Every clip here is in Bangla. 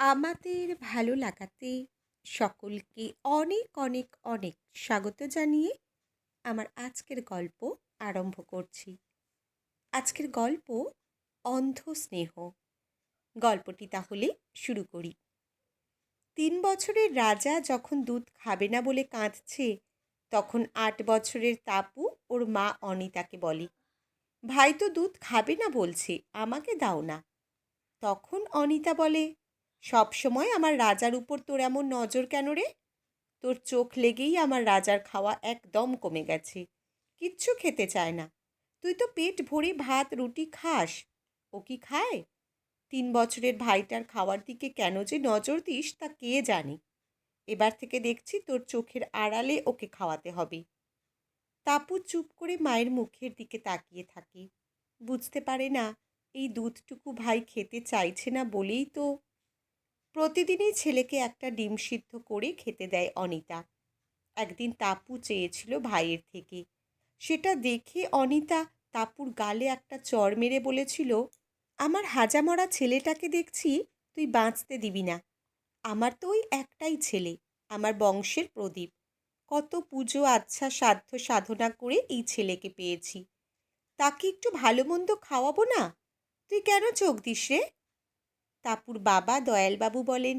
আমাদের ভালো লাগাতে সকলকে অনেক অনেক অনেক স্বাগত জানিয়ে আমার আজকের গল্প আরম্ভ করছি। আজকের গল্প অন্ধ স্নেহ। গল্পটি তাহলে শুরু করি। তিন বছরের রাজা যখন দুধ খাবে না বলে কাঁদছে, তখন আট বছরের তাপু ওর মা অনিতাকে বলে, ভাই তো দুধ খাবে না বলছে, আমাকে দাও না। তখন অনিতা বলে সব সময় আমার রাজার উপর তোর এমন নজর কেন রে? তোর চোখ লেগেই আমার রাজার খাওয়া একদম কমে গেছে। কিচ্ছু খেতে চায় না। তুই তো পেট ভরে ভাত, রুটি খাস। ও কি খায়? তিন বছরের ভাইটার খাওয়ার দিকে কেন যে নজর দিস তা কে জানে? এবার থেকে দেখছি তোর চোখের আড়ালে ওকে খাওয়াতে হবে। তাপু চুপ করে মায়ের মুখের দিকে তাকিয়ে থাকে। বুঝতে পারে না, এই দুধটুকু ভাই খেতে চাইছে না বলেই তো প্রতিদিনই ছেলেকে একটা ডিম সিদ্ধ করে খেতে দেয় অনিতা। একদিন তাপু চেয়েছিল ভাইয়ের থেকে। সেটা দেখে অনিতা তাপুর গালে একটা চর মেরে বলেছিল, আমার হাজামরা ছেলেটাকে দেখছি তুই বাঁচতে দিবি না। আমার তো ওই একটাই ছেলে, আমার বংশের প্রদীপ। কত পুজো আচ্ছা সাধ্য সাধনা করে এই ছেলেকে পেয়েছি। তাকে একটু ভালো মন্দ খাওয়াবো না? তুই কেন চোখ দিস রে? তাপুর বাবা দয়ালবাবু বলেন,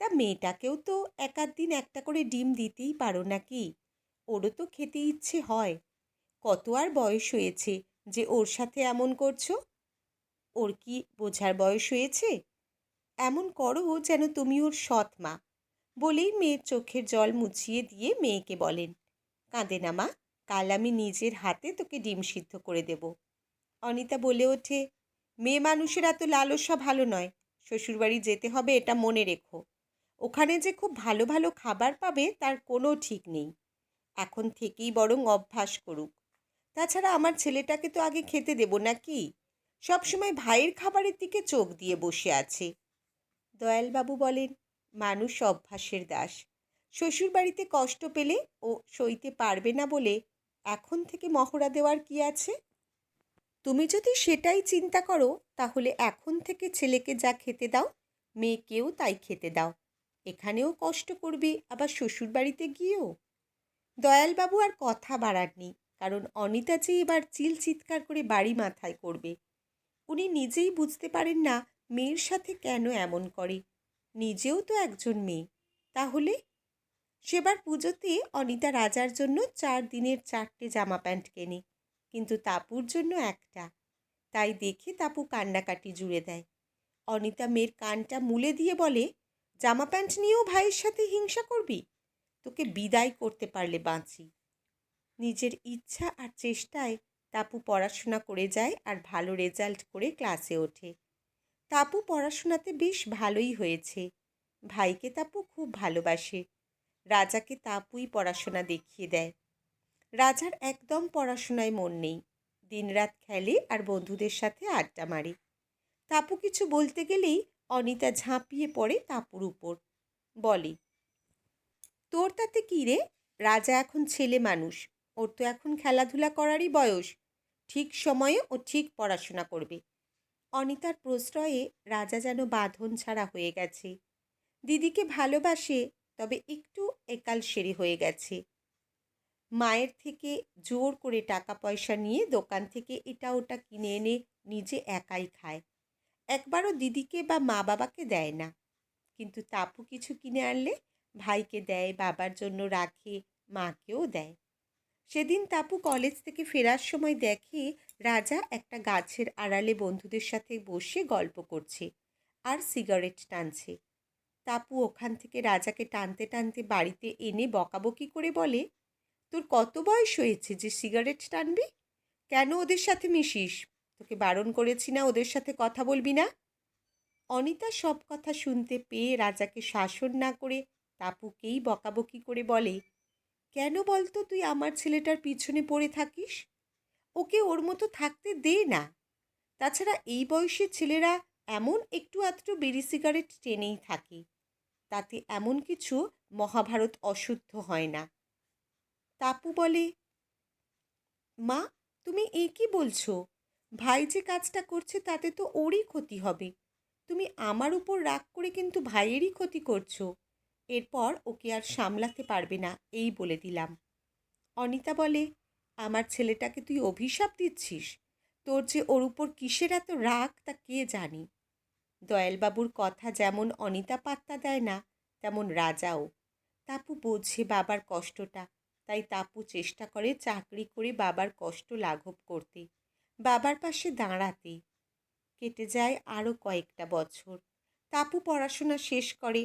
তা মেয়েটাকেও তো এক দিন একটা করে ডিম দিতেই পারো নাকি? ওরও তো খেতে ইচ্ছে হয়। কত আর বয়স হয়েছে যে ওর সাথে এমন করছ? ওর কি বোঝার বয়স হয়েছে? এমন করো যেন তুমি ওর সৎ মা। বলেই মেয়ের চোখের জল মুছিয়ে দিয়ে মেয়েকে বলেন, কাঁদে না মা, কাল আমি নিজের হাতে তোকে ডিম সিদ্ধ করে দেব। অনিতা বলে ওঠে, মেয়ে মানুষের এত লালসা ভালো নয় শ্বশুরবাড়ি যেতে হবে এটা মনে রেখো। ওখানে যে খুব ভালো ভালো খাবার পাবে তার কোনো ঠিক নেই। এখন থেকেই বরং অভ্যাস করুক। তাছাড়া আমার ছেলেটাকে তো আগে খেতে দেব নাকি? সবসময় ভাইয়ের খাবারের দিকে চোখ দিয়ে বসে আছে। দয়ালবাবু বলেন, মানুষ অভ্যাসের দাস। শ্বশুরবাড়িতে কষ্ট পেলে ও সইতে পারবে না বলে এখন থেকে মহড়া দেওয়ার কি আছে? তুমি যদি সেটাই চিন্তা করো, তাহলে এখন থেকে ছেলেকে যা খেতে দাও, মেয়েকেও তাই খেতে দাও। এখানেও কষ্ট করবে, আবার শ্বশুরবাড়িতে গিয়েও। দয়ালবাবু আর কথা বাড়াননি, কারণ অনিতা যে এবার চিল চিৎকার করে বাড়ি মাথায় করবে। উনি নিজেই বুঝতে পারেন না, মেয়ের সাথে কেন এমন করে। নিজেও তো একজন মেয়ে। তাহলে? সেবার পুজোতে অনিতা রাজার জন্য চার দিনের চারটে জামা প্যান্ট কেনে। কিন্তু তাপুর জন্য একটা। তাই দেখে তাপু কান্নাকাটি জুড়ে দেয়। অনিতা মেয়ের কানটা মুলে দিয়ে বলে, জামা প্যান্ট নিয়েও ভাইয়ের সাথে হিংসা করবি? তোকে বিদায় করতে পারলে বাঁচি। নিজের ইচ্ছা আর চেষ্টায় তাপু পড়াশোনা করে যায় আর ভালো রেজাল্ট করে ক্লাসে ওঠে। তাপু পড়াশোনাতে বেশ ভালোই হয়েছে। ভাইকে তাপু খুব ভালোবাসে। রাজাকে তাপুই পড়াশোনা দেখিয়ে দেয়। রাজার একদম পড়াশোনায় মন নেই। দিনরাত খেলে আর বন্ধুদের সাথে আড্ডা মারে। তাপু কিছু বলতে গেলেই অনিতা ঝাঁপিয়ে পড়ে তাপুর উপর। বলে, তোর তাতে কী রে? রাজা এখন ছেলে মানুষ। ওর তো এখন খেলাধুলা করারই বয়স। ঠিক সময়ে ও ঠিক পড়াশোনা করবে অনিতার প্রশ্রয়ে রাজা যেন বাঁধন ছাড়া হয়ে গেছে। দিদিকে ভালোবাসে, তবে একটু একাল সেরে হয়ে গেছে। মায়ের থেকে জোর করে টাকা পয়সা নিয়ে দোকান থেকে এটা ওটা কিনে এনে নিজে একাই খায়। একবারও দিদিকে বা মা বাবাকে দেয় না। কিন্তু তাপু কিছু কিনে আনলে ভাইকে দেয়, বাবার জন্য রাখে, মাকেও দেয়। সেদিন তাপু কলেজ থেকে ফেরার সময় দেখে রাজা একটা গাছের আড়ালে বন্ধুদের সাথে বসে গল্প করছে আর সিগারেট টানছে। তাপু ওখান থেকে রাজাকে টানতে টানতে বাড়িতে এনে বকাবকি করে বলে তোর কত বয়স হয়েছে যে সিগারেট টানবি? কেন ওদের সাথে মিশিস? তোকে বারণ করেছি না ওদের সাথে কথা বলবি না? অনিতা সব কথা শুনতে পেয়ে রাজাকে শাসন না করে তাপুকেই বকাবকি করে বলে, কেন বলতো তুই আমার ছেলেটার পিছনে পড়ে থাকিস? ওকে ওর মতো থাকতে দে না। তাছাড়া এই বয়সের ছেলেরা এমন একটু আধটু বিড়ি সিগারেট টেনেই থাকে। তাতে এমন কিছু মহাভারত অশুদ্ধ হয় না। তাপু বলে, মা, তুমি এ কি বলছো? ভাই যে কাজটা করছে তাতে তো ওরই ক্ষতি হবে। তুমি আমার উপর রাগ করে কিন্তু ভাইয়েরই ক্ষতি করছ। এরপর ওকে আর সামলাতে পারবে না, এই বলে দিলাম। অনিতা বলে, আমার ছেলেটাকে তুই অভিশাপ দিচ্ছিস? তোর যে ওর উপর কিসের এত রাগ তা কে জানি? দয়ালবাবুর কথা যেমন অনিতা পাত্তা দেয় না, তেমন রাজাও। তাপু বোঝে বাবার কষ্টটা। তাই তাপু চেষ্টা করে চাকরি করে বাবার কষ্ট লাঘব করতে। বাবার পাশে দাঁড়াতে কেটে যায় আরও কয়েকটা বছর। তাপু পড়াশোনা শেষ করে।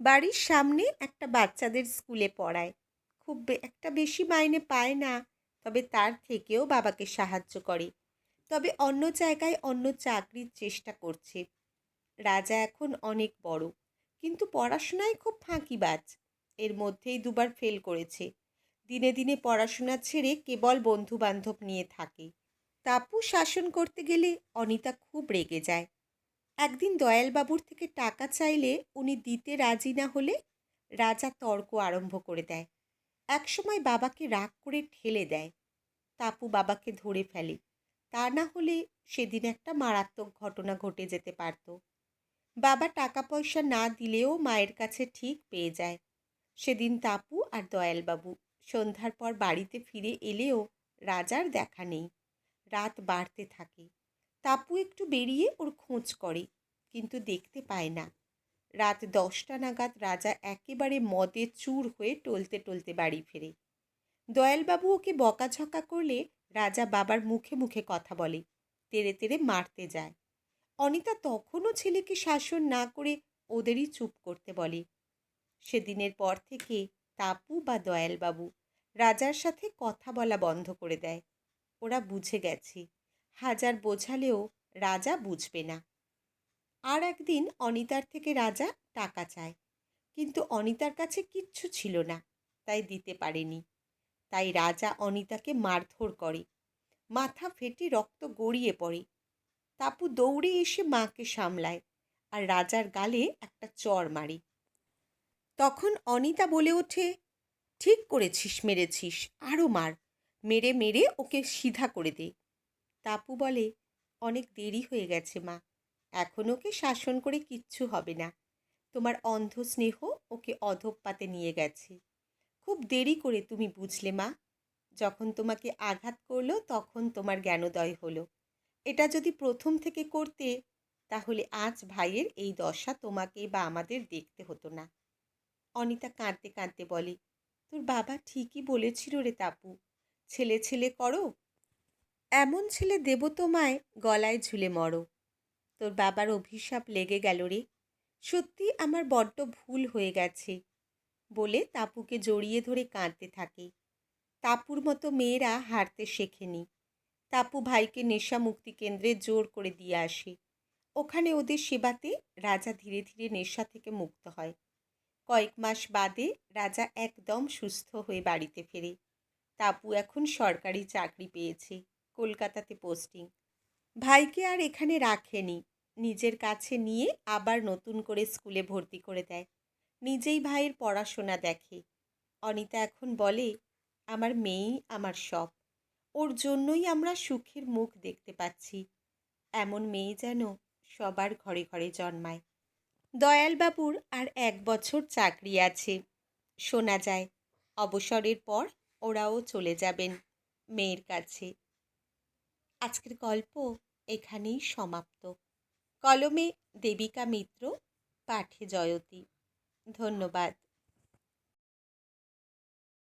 বাড়ির সামনে একটা বাচ্চাদের স্কুলে পড়ায়। খুব একটা বেশি মাইনে পায় না, তবে তার থেকেও বাবাকে সাহায্য করে। তবে অন্য জায়গায় অন্য চাকরির চেষ্টা করছে। রাজা এখন অনেক বড়, কিন্তু পড়াশোনায় খুব ফাঁকিবাজ। এর মধ্যেই দুবার ফেল করেছে। দিনে দিনে পড়াশোনা ছেড়ে কেবল বন্ধু বান্ধব নিয়ে থাকে। তাপু শাসন করতে গেলে অনিতা খুব রেগে যায়। একদিন দয়ালবাবুর থেকে টাকা চাইলে উনি দিতে রাজি না হলে রাজা তর্ক আরম্ভ করে দেয়। একসময় বাবাকে রাগ করে ঠেলে দেয়। তাপু বাবাকে ধরে ফেলে। তা না হলে সেদিন একটা মারাত্মক ঘটনা ঘটে যেতে পারত। বাবা টাকা পয়সা না দিলেও মায়ের কাছে ঠিক পেয়ে যায়। সেদিন তাপু আর দয়ালবাবু সন্ধ্যার পর বাড়িতে ফিরে এলেও রাজার দেখা নেই। রাত বাড়তে থাকে। তাপু একটু বেরিয়ে ওর খোঁজ করে, কিন্তু দেখতে পায় না। রাত দশটা নাগাদ রাজা একেবারে মদে চুর হয়ে টলতে টলতে বাড়ি ফেরে। দয়ালবাবু ওকে বকাঝকা করলে রাজা বাবার মুখে মুখে কথা বলে, তেরে তেরে মারতে যায়। অনিতা তখনও ছেলেকে শাসন না করে ওদেরই চুপ করতে বলে। সেদিনের পর থেকে তাপু বা দয়ালবাবু রাজার সাথে কথা বলা বন্ধ করে দেয়। ওরা বুঝে গেছে, হাজার বোঝালেও রাজা বুঝবে না। আর একদিন অনিতার থেকে রাজা টাকা চায়, কিন্তু অনিতার কাছে কিচ্ছু ছিল না, তাই দিতে পারেনি। তাই রাজা অনিতাকে মারধর করে, মাথা ফেটে রক্ত গড়িয়ে পড়ে। তাপু দৌড়ে এসে মাকে সামলায় আর রাজার গালে একটা চর মারে। তখন অনিতা বলে ওঠে, ঠিক করেছিস, মেরেছিস আরও মার। মেরে মেরে ওকে সিধা করে দে। তাপু বলে, অনেক দেরি হয়ে গেছে, মা। এখন ওকে শাসন করে কিচ্ছু হবে না। তোমার অন্ধ স্নেহ ওকে অধপাতে নিয়ে গেছে। খুব দেরি করে তুমি বুঝলে, মা। যখন তোমাকে আঘাত করল, তখন তোমার জ্ঞানোদয় হলো। এটা যদি প্রথম থেকে করতে, তাহলে আজ ভাইয়ের এই দশা তোমাকে বা আমাদের দেখতে হতো না। অনিতা কাঁদতে কাঁদতে বলে, তোর বাবা ঠিকই বলেছিল রে তাপু। ছেলে ছেলে করো, এমন ছেলে দেব তোমায় গলায় ঝুলে মরো। তোর বাবার অভিশাপ লেগে গেল রে। সত্যি আমার বড্ড ভুল হয়ে গেছে। বলে তাপুকে জড়িয়ে ধরে কাঁদতে থাকে। তাপুর মতো মেয়েরা হারতে শেখেনি। তাপু ভাইকে নেশা মুক্তি কেন্দ্রে জোর করে দিয়ে আসে। ওখানে ওদের সেবাতে রাজা ধীরে ধীরে নেশা থেকে মুক্ত হয়। কয়েক মাস বাদে রাজা একদম সুস্থ হয়ে বাড়িতে ফেরে। তাপু এখন সরকারি চাকরি পেয়েছে, কলকাতাতে পোস্টিং ভাইকে আর এখানে রাখেনি, নিজের কাছে নিয়ে আবার নতুন করে স্কুলে ভর্তি করে দেয়। নিজেই ভাইয়ের পড়াশোনা দেখে। অনিতা এখন বলে, আমার মেয়েই আমার সব ওর জন্যই আমরা সুখের মুখ দেখতে পাচ্ছি। এমন মেয়ে যেন সবার ঘরে ঘরে জন্মায়। দয়ালবাবুর আর এক বছর চাকরি আছে। শোনা যায়, অবসরের পর ওরাও চলে যাবেন মেয়ের কাছে। আজকের গল্প এখানেই সমাপ্ত। কলমে দেবিকা মিত্র, পাঠে জয়তী। ধন্যবাদ।